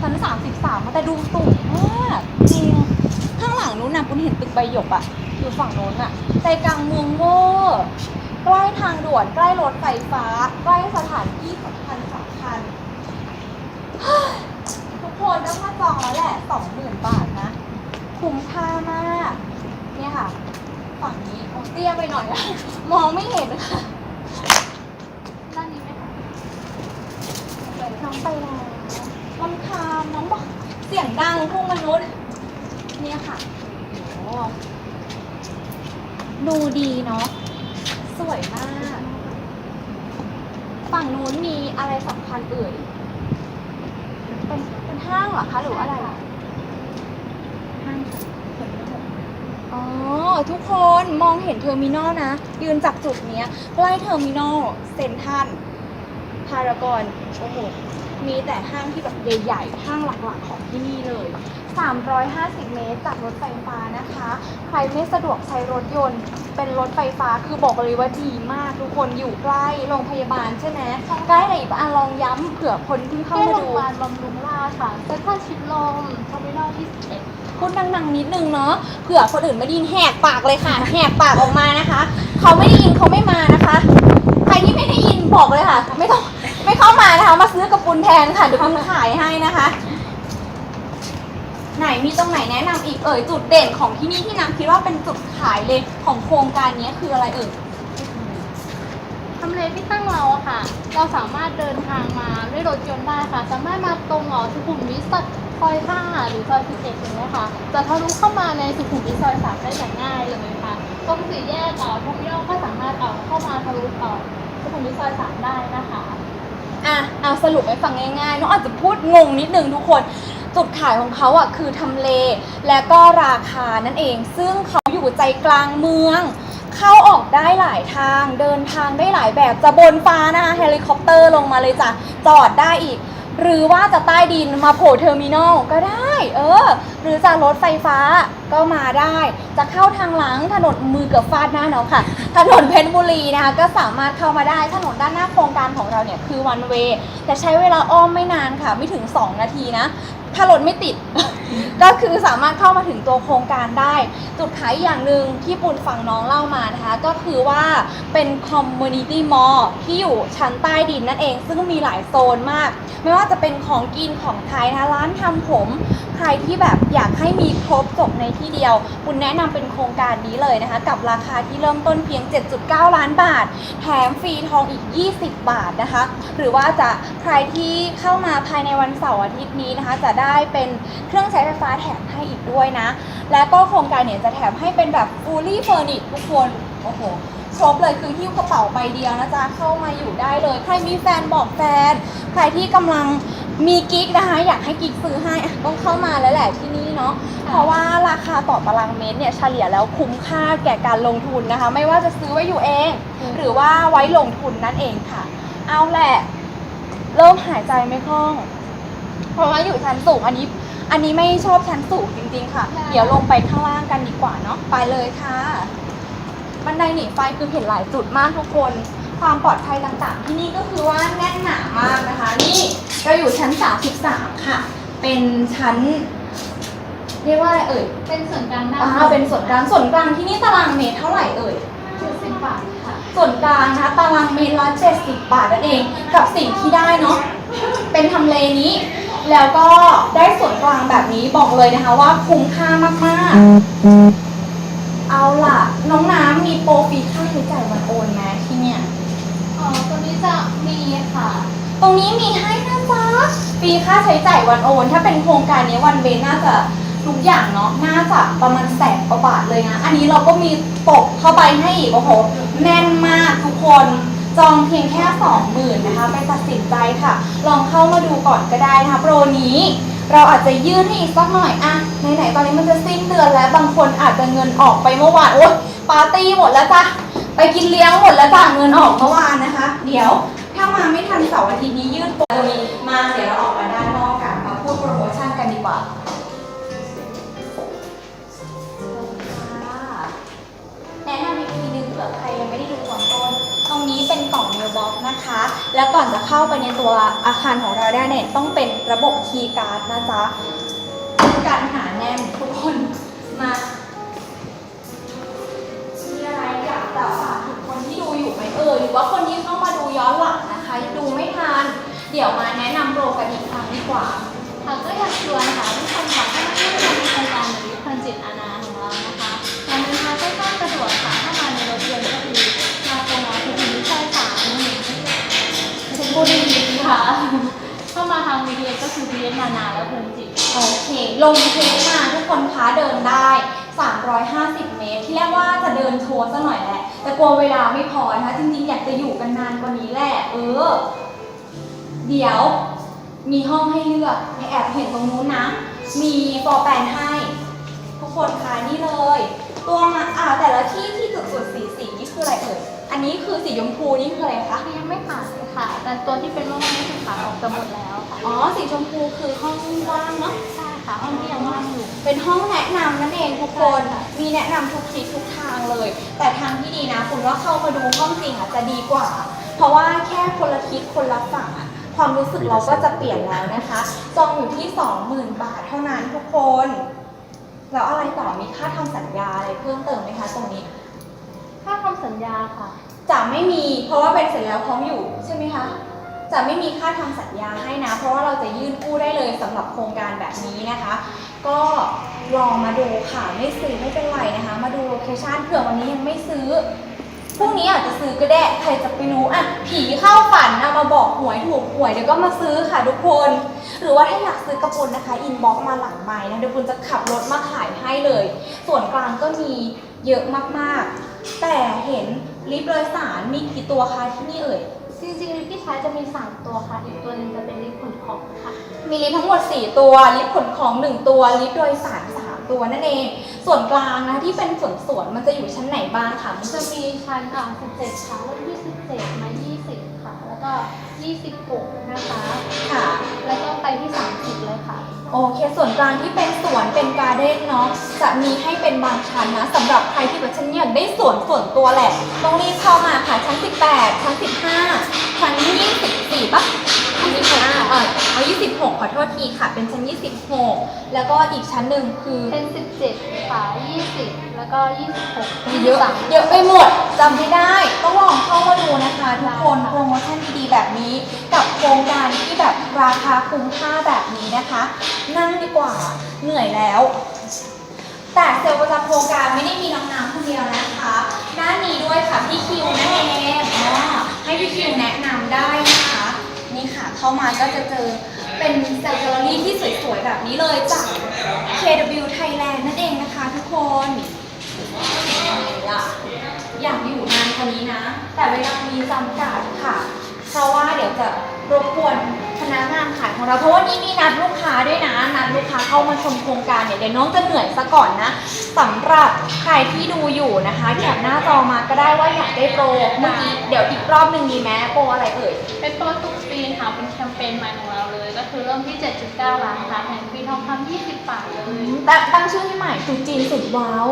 ชั้น33แต่ดูสูงมากจริงข้างหลังนู้นนะคุณเห็นตึกใบหยกอะอยู่ฝั่งโน้นอะใจกลางเมืองเวอร์ใกล้ทางด่วนใกล้รถไฟฟ้า ใกล้สถานที่สำคัญสำคัญทุกคนต้องมาจองแล้วแหละสองหมื่นบาทนะ คุ้มค่ามาก เนี่ยค่ะ ฝั่งนี้โอ้เตี้ยไปหน่อยอะมองไม่เห็นค่ะด้านนี้ไหมคะน้องไปแล้ว ลำคาญน้องบอกเสียงดังพวกมนุษย์ เนี่ยค่ะโอ้ดูดีเนาะ สวยมาก ฝั่งนู้นมีอะไรสำคัญเอ่ย เป็นเป็นห้างเหรอคะหรือว่าอะไร ห้างค่ะส่วนทั้งหมดอ๋อ ทุกคนมองเห็นเทอร์มินอลนะ ยืนจากจุดเนี้ยใกล้เทอร์มินอลเซนทรันพารากอน โอ้โห มีแต่ห้างที่แบบใหญ่ๆ ห้างหลักๆของที่นี่เลย 350 เมตรจากรถไฟฟ้านะคะ ใครไม่สะดวกใช้รถยนต์ เป็นรถไฟฟ้าคือบอกเลยว่าดีมากทุกคนอยู่ใกล้โรงพยาบาลใช่ไหมใกล้ไหนอีกอะลองย้ำเผื่อคนที่เข้าใกล้มาโรดูงพยาบาลบำรุงราษฎร์ค่ะเซ็นทรัลชิดลมเทอร์มินอล21พูดดังๆนิดนึงเนาะเผื่อคนอื่นไม่ได้ยินแหกปากเลยค่ะ แหกปากออกมานะคะ เขาไม่ได้ยินเขาไม่มา มาซื้อกับปุนแทนค่ะเดี๋ยวปุนขายให้นะคะ ไหนมีตรงไหนแนะนำอีกเอ่ยจุดเด่นของที่นี่ที่น้ำคิดว่าเป็นจุดขายเลยของโครงการนี้คืออะไรเอ่ย ทำเลที่ตั้งเราอะค่ะ เราสามารถเดินทางมาด้วยรถยนต์ได้ค่ะ สามารถมาตรงหอสุขุมวิทซอย5หรือซอย11อย่างนี้ยค่ะจะทะลุเข้ามาในสุขุมวิทซอย3ได้อย่างง่ายเลยค่ะตรงสี่แยกเอ่อทอร์มินอก็สามารถเอ่อเข้ามาทะลุเอ่อสุขุมวิทซอย3ได้นะคะ อะเอาสรุปให้ฟังง่ายๆน้องอาจจะพูดงงนิดนึงทุกคน จุดขายของเขาอะคือทำเล และก็ราคานั่นเอง ซึ่งเขาอยู่ใจกลางเมือง เข้าออกได้หลายทาง เดินทางได้หลายแบบจะบนฟ้านะคะเฮลิคอปเตอร์ลงมาเลยจ้ะจอดได้อีก หรือว่าจะใต้ดินมาโผล่เทอร์มินอลก็ได้ เออ หรือจะรถไฟฟ้าก็มาได้ จะเข้าทางหลังถนนมือเกือบฟาดหน้าเนาะค่ะ ถนนเพชรบุรีนะคะก็สามารถเข้ามาได้ถนนด้านหน้าโครงการของเราเนี่ยคือวันเวแต่ใช้เวลาอ้อมไม่นานค่ะ ไม่ถึง 2 นาทีนะถ้ารถไม่ติด ก็คือสามารถเข้ามาถึงตัวโครงการได้ จุดขายอย่างหนึ่งที่ปุณฟังน้องเล่ามานะคะ ก็คือว่าเป็น community mall ที่อยู่ชั้นใต้ดินนั่นเอง ซึ่งมีหลายโซนมาก ไม่ว่าจะเป็นของกินของไทยนะคะร้านทำผม ใครที่แบบอยากให้มีครบจบในที่เดียวคุณแนะนำเป็นโครงการนี้เลยนะคะ กับราคาที่เริ่มต้นเพียง 7.9 ล้านบาท แถมฟรีทองอีก 20 บาทนะคะ หรือว่าจะใครที่เข้ามาภายในวันเสาร์อาทิตย์นี้นะคะ จะได้เป็นเครื่องใช้ไฟฟ้าแถมให้อีกด้วยนะ และก็โครงการเนี่ยจะแถมให้เป็นแบบ fully furnished ทุกคน โอ้โหครบเลยคือหิ้วกระเป๋าใบเดียวนะจ๊ะ เข้ามาอยู่ได้เลย ใครมีแฟนบอกแฟน ใครที่กำลังมีกิ๊กนะคะ อยากให้กิ๊กซื้อให้อะต้องเข้ามาแล้วแหละที่นี่เนาะเพราะว่าราคาต่อตารางเมตรเนี่ยเฉลี่ยแล้วคุ้มค่าแก่การลงทุนนะคะ ไม่ว่าจะซื้อไว้อยู่เองอืมหรือว่าไว้ลงทุนนั่นเองค่ะ เอาแหละ เริ่มหายใจไม่คล่อง เพราะว่าอยู่ชั้นสูงอันนี้ อันนี้ไม่ชอบชั้นสูงจริงๆค่ะใช่เดี๋ยวลงไปข้างล่างกันดีกว่าเนาะ ไปเลยค่ะ บันไดหนีไฟคือเห็นหลายจุดมากทุกคน ความปลอดภัยต่างๆ ที่นี่ก็คือว่าแน่นหนามากนะคะ นี่เราอยู่ชั้น 33 ค่ะ เป็นชั้น เรียกว่าอะไรเอ่ยเป็นส่วนกลางหน้าอ่าเป็นส่วนกลาง ส่วนกลางที่นี่ตารางเมตรเท่าไหร่เอ่ย70บาทค่ะ ส่วนกลางนะคะตารางเมตรละ70 บาทนั่นเอง กับสิ่งที่ได้เนาะเป็นทำเลนี้ แล้วก็ได้ส่วนกลางแบบนี้บอกเลยนะคะว่าคุ้มค่ามากๆ เอาล่ะ น้องน้ำมีโปรฟรีค่าใช้จ่ายวันโอนไหมที่เนี่ย อ๋อตัวนี้จะมีค่ะ ตรงนี้มีให้นะจ๊ะฟรีค่าใช้จ่ายวันโอน ถ้าเป็นโครงการนี้วันเวนน่าจะทุกอย่างเนาะน่าจะประมาณแสนกว่าบาทเลยนะ อันนี้เราก็มีตกเข้าไปให้อีกโอ้โหแน่นมากทุกคน จองเพียงแค่สองหมื่นนะคะไปตัดสินใจค่ะ ลองเข้ามาดูก่อนก็ได้นะคะโปรนี้เราอาจจะยืดให้อีกสักหน่อยอะไหนๆตอนนี้มันจะสิ้นเดือนแล้วบางคนอาจจะเงินออกไปเมื่อวานโอ๊ยปาร์ตี้หมดแล้วจ้ะไปกินเลี้ยงหมดแล้วจ้ะเงินออกเมื่อวานนะคะ เดี๋ยวถ้ามาไม่ทันเสาร์อาทิตย์นี้ยืดโปรนี้มาเดี๋ยวเราออกมาด้านนอกกันมาพูดโปรโมชั่นกันดีกว่า นะคะ แล้วก่อนจะเข้าไปในตัวอาคารของเราได้เนี่ยต้องเป็นระบบคีย์การ์ดนะจ๊ะการหาแน่นทุกคนมามีอะไรอยากจะฝากถึงคนที่ดูอยู่ไหมเอ่ยหรือว่าคนที่เข้ามาดูย้อนหลังนะคะ ดูไม่ทันเดี๋ยวมาแนะนำโปรกันอีกครั้งดีกว่าค่ะก็อยากชวนค่ะทุกคน คะ เข้ามาทาง BTS ก็คือ BTS นานาและเพลิจิต โอเค ลงเทปมาทุกคนคะเดินได้ 350 เมตร ที่แรกว่าจะเดินทัวร์ซะหน่อยแหละ แต่กลัวเวลาไม่พอนะคะ จริงๆ อยากจะอยู่กันนานกว่านี้แหละ เออ เดี๋ยวมีห้องให้เลือกในแอบเห็นตรงนู้นนะ มีฟอแปนให้ ทุกคนคะนี่เลย ตัวมาอ่าแต่ละที่ที่จุดสุดสีสีนี่คืออะไรเอ่ย อันนี้คือสีชมพูนี่คืออะไรคะ ยังไม่ผ่านเลยค่ะ แต่ตัวที่เป็นร่องนี่คือขายออกจะหมดแล้วค่ะอ๋อ สีชมพูคือห้องว่างเนาะ ใช่ค่ะห้องที่ยังว่างอยู่ เป็นห้องแนะนำนั่นเองทุกคนใช่ค่ะมีแนะนำทุกทิศทุกทางเลย แต่ทางที่ดีนะ คุณว่าเข้ามาดูห้องจริงอะจะดีกว่า เพราะว่าแค่คนละทิศคนละฝั่งอะความรู้สึกเราก็จะเปลี่ยนแล้วนะคะจองอยู่ที่ 20,000 บาทเท่านั้นทุกคน แล้วอะไรต่อมีค่าทำสัญญาอะไรเพิ่มเติมไหมคะตรงนี้ ค่าทำสัญญาค่ะ จะไม่มีเพราะว่าเป็นเสร็จแล้วพร้อมอยู่ใช่ไหมคะ จะไม่มีค่าทำสัญญาให้นะ เพราะว่าเราจะยื่นกู้ได้เลยสำหรับโครงการแบบนี้นะคะ ก็ลองมาดูค่ะไม่ซื้อไม่เป็นไรนะคะ มาดูโลเคชันเผื่อวันนี้ยังไม่ซื้อพรุ่งนี้อาจจะซื้อก็ได้ใครจะไปรู้อะผีเข้าฝันนะมาบอกหวยถูกหวยเดี๋ยวก็มาซื้อค่ะทุกคน หรือว่าถ้าอยากซื้อกระปุนนะคะอินบ็อกมาหลังไม้นะเดี๋ยวคุณจะขับรถมาขายให้เลย ส่วนกลางก็มีเยอะมากๆ แต่เห็นลิฟต์โดยสารมีกี่ตัวคะที่นี่เอ่ย จริงๆลิฟต์ที่ใช้จะมี 3 ตัวค่ะ อีกตัวหนึงจะเป็นลิฟต์ขนของค่ะ มีลิฟต์ทั้งหมด 4 ตัว ลิฟต์ขนของ 1 ตัว ลิฟต์โดยสาร 3 ตัวนั่นเอง ส่วนกลางนะที่เป็นส่วนส่วนๆมันจะอยู่ชั้นไหนบ้างคะมันจะจะมีชั้นอะ17ค่ะรุ่น27มา20 ค่ะ แล้วก็ 26 นะคะ ค่ะ แล้วก็ไปที่ 30 เลยค่ะ โอเคส่วนกลางที่เป็นสวนเป็นการ์เด้นเนาะจะมีให้เป็นบางชั้นนะสำหรับใครที่แบบฉันอยากได้สวนส่วนตัวแหละ ต้องรีบเข้ามาค่ะชั้น 18 ชั้น 15 ชั้น 24ปะ25 โทษทีค่ะ เป็นชั้น 26 แล้วก็อีกชั้นหนึ่งคือเป็น 17ค่ะ20 แล้วก็ 26 เยอะเยอะไปหมดจำไม่ได้ต้องลองเข้ามาดูนะคะทุกคนโปรโมชั่นดีๆแบบนี้ กับโครงการที่แบบราคาคุ้มค่าแบบนี้นะคะ นั่งดีกว่าเหนื่อยแล้ว แต่เซลล์ประจำโครงการไม่ได้มีน้องน้ำคนเดียวนะคะด้านนี้ด้วยค่ะพี่คิวนั่นเองอ๋อให้พี่คิวแนะนำได้นะคะนี่ค่ะเข้ามาก็จะเจอ เป็นเซลล์แกลเลอรี่ที่สวยๆ แบบนี้เลยจาก KW Thailand นั่นเองนะคะทุกคนล่ะอยากอยู่นานกว่านี้นะ แต่เวลามีจำกัดค่ะ เพราะว่าเดี๋ยวจะรบกวน พนักงานขายของเราเพราะว่านี้มีนัดลูกค้าด้วยนะนัดลูกค้าเข้ามาชมโครงการเนี่ยเดี๋ยวน้องจะเหนื่อยซะก่อนนะสำหรับใครที่ดูอยู่นะคะแคปหน้าจอมาก็ได้ว่าอยากได้โปรเมื่อกี้เดี๋ยวอีกรอบหนึ่งดีไหมโปรอะไรเอ่ยเป็นโปรตุกปีนค่ะเป็นแคมเปญใหม่ของเราเลย ก็คือเริ่มที่ 7.9 ล้านค่ะแถมฟรีทองคำ20 บาทเลยตั้งตั้งชื่อให้ใหม่ตรุษจีนสุดว้าว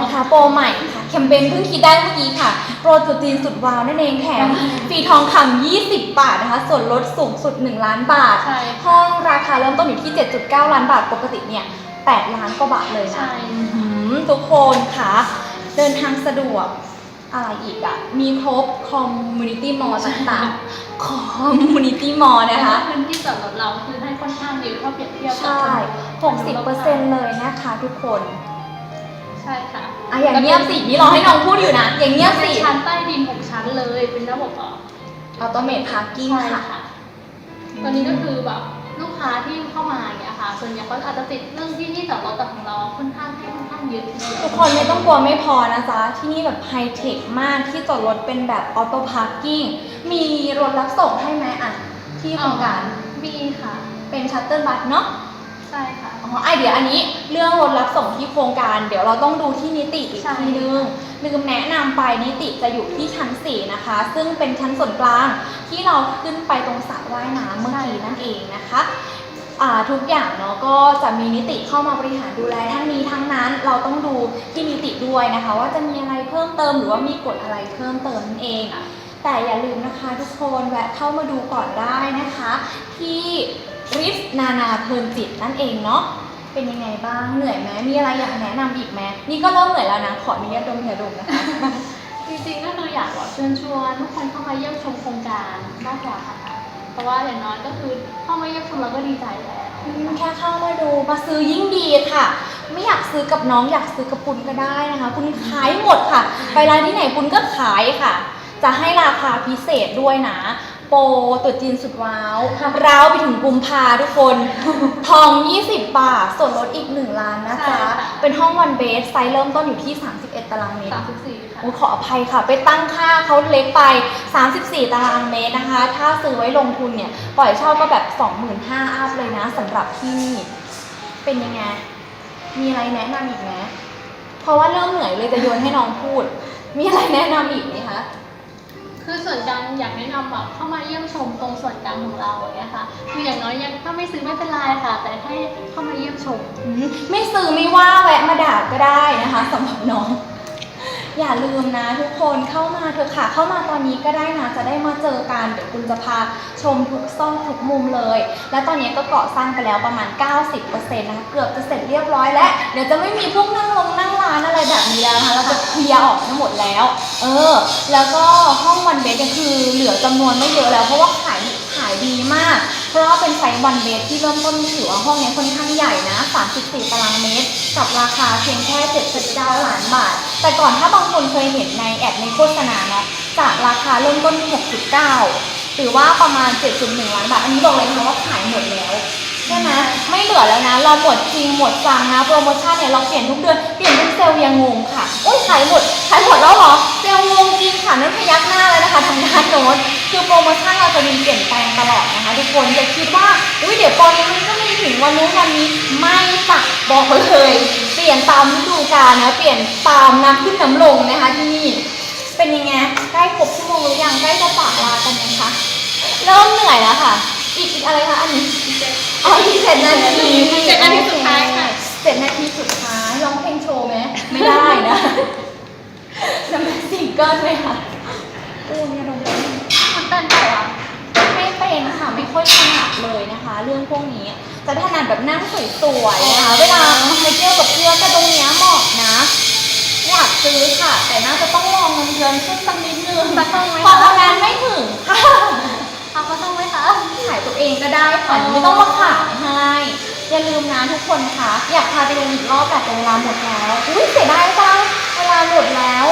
นะคะโปรใหม่ค่ะแคมเปญเพิ่งคิดได้เมื่อกี้ค่ะ โปรตรุษจีนสุดว้าวนั่นเองแถมฟรีทองคำ20 บาทนะคะส่วนลดสูงสุด1 ล้านบาท ใช่ห้องราคาเริ่มต้นอยู่ที่ 7.9 ล้านบาท ปกติเนี่ย 8 ล้านกว่าบาทเลยนะ ใช่ อื้อหือทุกคนค่ะ เดินทางสะดวกอะไรอีกอะมีครบคอมมูนิตี้มอลต่างๆคอมมูนิตี้มอลนะคะ พื้นที่จอดรถเราคือให้ค่อนข้างเยอะถ้าเปรียบเทียบกับใช่ 60%เลยนะคะทุกคนใช่ค่ะอะอย่างเงียบสินี่รอให้น้องพูดอยู่นะ อย่างเงียบสิ เป็นชั้นใต้ดิน6ชั้นเลยเป็นระบบออกออโตเมทพาร์กิ้งใช่ค่ะ ค่ะ ตัวนี้ก็คือแบบลูกค้าที่เข้ามาอย่างเงี้ยค่ะ ส่วนใหญ่เขาอาจจะติดเรื่องที่ที่จอดรถแต่ของเราค่อนข้างให้ค่อนข้างเยอะทีเดียวทุกคนไม่ต้องกลัวไม่พอนะจ๊ะ ที่นี่แบบไฮเทคมากที่จอดรถเป็นแบบออโต้พาร์กิ้งมีรถรับส่งให้ไหมอะ ที่โครงการมีค่ะ เป็นชัตเตอร์บัสเนาะใช่ค่ะ อ๋อไอะเดี๋ยวอันนี้เรื่องรถรับส่งที่โครงการ เดี๋ยวเราต้องดูที่นิติอีกใช่ทีนึง ลืมแนะนำไปนิติจะอยู่ที่ชั้น 4 นะคะ ซึ่งเป็นชั้นส่วนกลางที่เราขึ้นไปตรงสระว่ายน้ำเมื่อกี้นั่นเองนะคะทุกอย่างเนาะก็จะมีนิติเข้ามาบริหารดูแลทั้งนี้ทั้งนั้นเราต้องดูที่นิติด้วยนะคะ ว่าจะมีอะไรเพิ่มเติมหรือว่ามีกฎอะไรเพิ่มเติมนั่นเองแต่อย่าลืมนะคะทุกคนแวะเข้ามาดูก่อนได้นะคะ ที่ริฟนานาเพลินจิตนั่นเองเนาะ เป็นยังไงบ้างเหนื่อยไหมมีอะไรอยากแนะนำอีกไหมนี่ก็เริ่มเหนื่อยแล้วนะขออนุญาตดมยาดมนะคะ จริงๆก็คืออยากแบบเชิญชวนทุกคนเข้ามาเยี่ยมชมโครงการมากกว่าค่ะเพราะว่าอย่างน้อยก็คือเข้ามาเยี่ยมชมเราก็ดีใจแล้วอืมแค่เข้ามาดูมาซื้อยิ่งดีค่ะ ไม่อยากซื้อกับน้องอยากซื้อกับปุณก็ได้นะคะคุณขายหมดค่ะ ไปร้านที่ไหนปุณก็ขายค่ะ จะให้ราคาพิเศษด้วยนะ โปรตรุดจีนสุดว้าวร้าวไปถึงกุมภาทุกคน ทอง 20 บาท ส่วนลดอีก 1 ล้านนะจ๊ะเป็นห้องวันเบส ไซส์เริ่มต้นอยู่ที่ 31 ตารางเมตรสามสิบสี่ค่ะ โอ้ยขออภัยค่ะ ไปตั้งค่าเขาเล็กไป 34 ตารางเมตรนะคะ ถ้าซื้อไว้ลงทุนเนี่ย ปล่อยเช่าก็แบบ 25,000อัพเลยนะสำหรับที่นี่ เป็นยังไง มีอะไรแนะนำอีกไหมเพราะว่าเริ่มเหนื่อยเลยจะโยนให้น้องพูด มีอะไรแนะนำอีกไหมคะ คือส่วนกลางอยากแนะนำแบบเข้ามาเยี่ยมชมตรงส่วนกลางของเราเนี่ยค่ะคืออย่างน้อยยังถ้าไม่ซื้อไม่เป็นไรค่ะ แต่ให้เข้ามาเยี่ยมชม ไม่ซื้อไม่ว่าแวะมาด่าก็ได้นะคะสำหรับน้อง อย่าลืมนะทุกคนเข้ามาเถอะค่ะ เข้ามาตอนนี้ก็ได้นะจะได้มาเจอกันเดี๋ยวคุณจะพาชมทุกซอกทุกมุมเลย และตอนนี้ก็เกาะสร้างไปแล้วประมาณ 90%นะคะเกือบจะเสร็จเรียบร้อยแล้ว เดี๋ยวจะไม่มีพวกนั่งลงนั่งร้านอะไรแบบนี้แล้วนะคะเราจะเคลียร์ออกทั้งหมดแล้ว เออ แล้วก็ห้องวันเบสเนี่ยคือเหลือจำนวนไม่เยอะแล้วเพราะว่าขายขายดีมาก เพราะว่าเป็นไซส์วันเบสที่เริ่มต้นถือว่าห้องนี้ค่อนข้างใหญ่นะ 34 ตารางเมตร กับราคาเพียงแค่ 79 ล้านบาท แต่ก่อนถ้าบางคนเคยเห็นในแอดในโฆษณาเนาะจากราคาเริ่มต้น 6.9 หรือว่าประมาณ 7.1 ล้านบาท อันนี้บอกเลยนะว่าขายหมดแล้วใช่ไหมไม่เหลือแล้วนะ เราหมดจริงหมดจังนะ โปรโมชั่นเนี่ยเราเปลี่ยนทุกเดือน เปลี่ยนทุกเซลล์ยังงงค่ะอุ้ยขายหมด ขายหมดแล้วเหรอ เซลล์งงจริงค่ะนั่นพยักหน้าเลยนะคะทางด้านโน้น คือโปรโมชั่นเราจะมีเปลี่ยนแปลงตลอดนะคะทุกคนอย่าคิดว่าอุ้ยเดี๋ยวโปรนี้มันก็มีถึงวันนู้นวันนี้ไม่ค่ะบอกเลย เปลี่ยนตามฤดูกาลนะเปลี่ยนตามน้ำขึ้นน้ำลงนะคะที่นี่เป็นยังไงใกล้ครบชั่วโมงหรือยังใกล้จะจากลากันยังคะเริ่มเหนื่อยแล้วค่ะ อีกอีกอะไรคะอันนี้อ๋ออีกเจ็ดนาทีเจ็ดนาทีสุดท้ายค่ะเจ็ดนาทีสุดท้ายร้องเพลงโชว์ไหมไม่ได้นะจะเป็นซิงเกิลไหมคะโอ้ยลงมั นเป็นแต่ว่าไม่เป็นค่ะไม่ค่อยถนัดเลยนะคะ เรื่องพวกนี้จะถนัดแบบนั่งสวยๆนะคะเวลาไปเที่ยวกับเพื่อนก็ตรงเนี้ยเหมาะนะอยากซื้อค่ะ แต่น่าจะต้องรองเงินเดือนขึ้นสักนิดนึงจะต้องไหมพอคะทำงานไม่ถึงค่ะเอาก็ต้องไหมคะขายตัวเองก็ได้ค่ะอ๋อไม่ต้องมาขายให้อย่าลืมนะทุกคนคะอยากพาไปลงอีกรอบแต่เวลาหมดแล้วอุ้ยเสียดายจังเวลาหมดแล้ว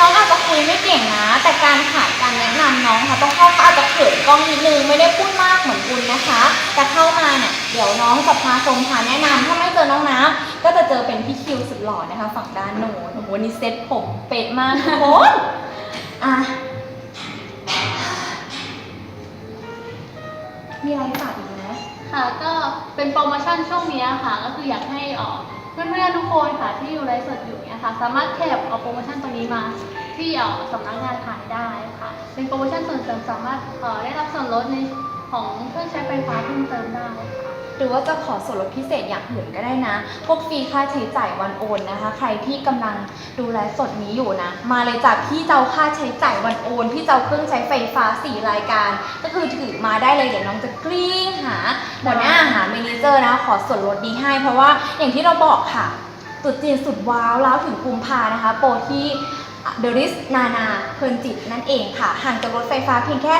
น้องอาจจะคุยไม่เก่งนะ แต่การขายการแนะนำน้องค่ะต้องเข้าอาจจะเขินกล้องนิดนึงไม่ได้พูดมากเหมือนคุณนะคะ แต่เข้ามาเนี่ยเดี๋ยวน้องจะพาชมพาแนะนำถ้าไม่เจอน้องน้ำก็จะเจอเป็นพี่คิวสุดหล่อนะคะ ฝั่งด้านโน้นโอ้โหวันนี้เซ็ตผมเป๊ะมากทุกคนอะมีอะไรฝากอีกไหมค่ะก็เป็นโปรโมชั่นช่วงนี้ค่ะ ก็คืออยากให้เอ่อ เพื่อนๆทุกคนค่ะที่อยู่ไลฟ์สดอยู่เนี่ยค่ะ สามารถแคปเอาโปรโมชั่นตัวนี้มา ที่เอ่อสำนักงานขายได้ค่ะ เป็นโปรโมชั่นส่วนเสริมสามารถเอ่อได้รับส่วนลดในของเครื่องใช้ไฟฟ้าเพิ่มเติมได้ค่ะ หรือว่าจะขอส่วนลดพิเศษอย่างอื่นก็ได้นะ พวกฟรีค่าใช้จ่ายวันโอนนะคะ ใครที่กำลังดูไลฟ์สดนี้อยู่นะ มาเลยจากพี่เจ้าค่าใช้จ่ายวันโอน พี่เจ้าเครื่องใช้ไฟฟ้า 4 รายการ ก็คือถือมาได้เลยเดี๋ยวน้องจะกริ้งหาหัวหน้าหาเมนเจอร์นะ ขอส่วนลดดีให้ เพราะว่าอย่างที่เราบอกค่ะตุดจีนสุดว้าวแล้วถึงกุมภานะคะ โปรที่ เดริสนานาเพลินจิตนั่นเองค่ะ ห่างจากรถไฟฟ้าเพียงแค่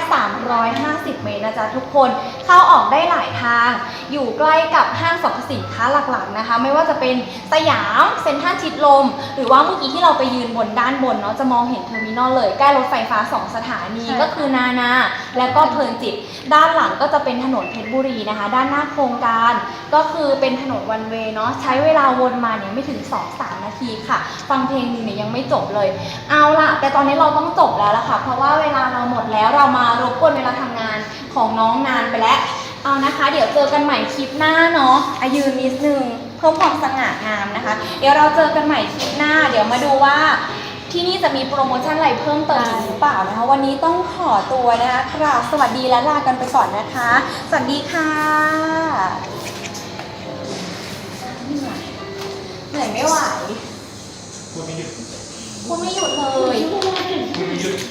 350 เมตรนะจ๊ะทุกคนเข้าออกได้หลายทาง อยู่ใกล้กับห้างสรรพสินค้าหลักๆนะคะ ไม่ว่าจะเป็นสยามเซ็นทรัลชิดลม หรือว่าเมื่อกี้ที่เราไปยืนบนด้านบนเนาะจะมองเห็นเทอร์มินอลเลยใกล้รถไฟฟ้า 2 สถานีใช่ค่ะก็คือนานา และก็เพลินจิต ด้านหลังก็จะเป็นถนนเพชรบุรีนะคะ ด้านหน้าโครงการก็คือเป็นถนนวันเวย์เนาะใช้เวลาวนมาเนี่ยไม่ถึง 2-3 นาทีค่ะ ฟังเพลงหนึ่งเนี่ยยังไม่จบเลยเอาล่ะ แต่ตอนนี้เราต้องจบแล้วล่ะค่ะ เพราะว่าเวลาเราหมดแล้วเรามารบกวนเวลาทำงานของน้องนานไปแล้ว เอานะคะ เดี๋ยวเจอกันใหม่คลิปหน้าเนาะอายืนนิดนึงเพิ่มความสง่างามนะคะ เดี๋ยวเราเจอกันใหม่คลิปหน้า เดี๋ยวมาดูว่าที่นี่จะมีโปรโมชั่นอะไรเพิ่มเติมอีกหรือเปล่านะคะ วันนี้ต้องขอตัวนะคะกราบสวัสดีและลากันไปก่อนนะคะ สวัสดีค่ะเหนื่อยเหนื่อยไม่ไหว พูดไม่หยุดพูดไม่หยุดเลย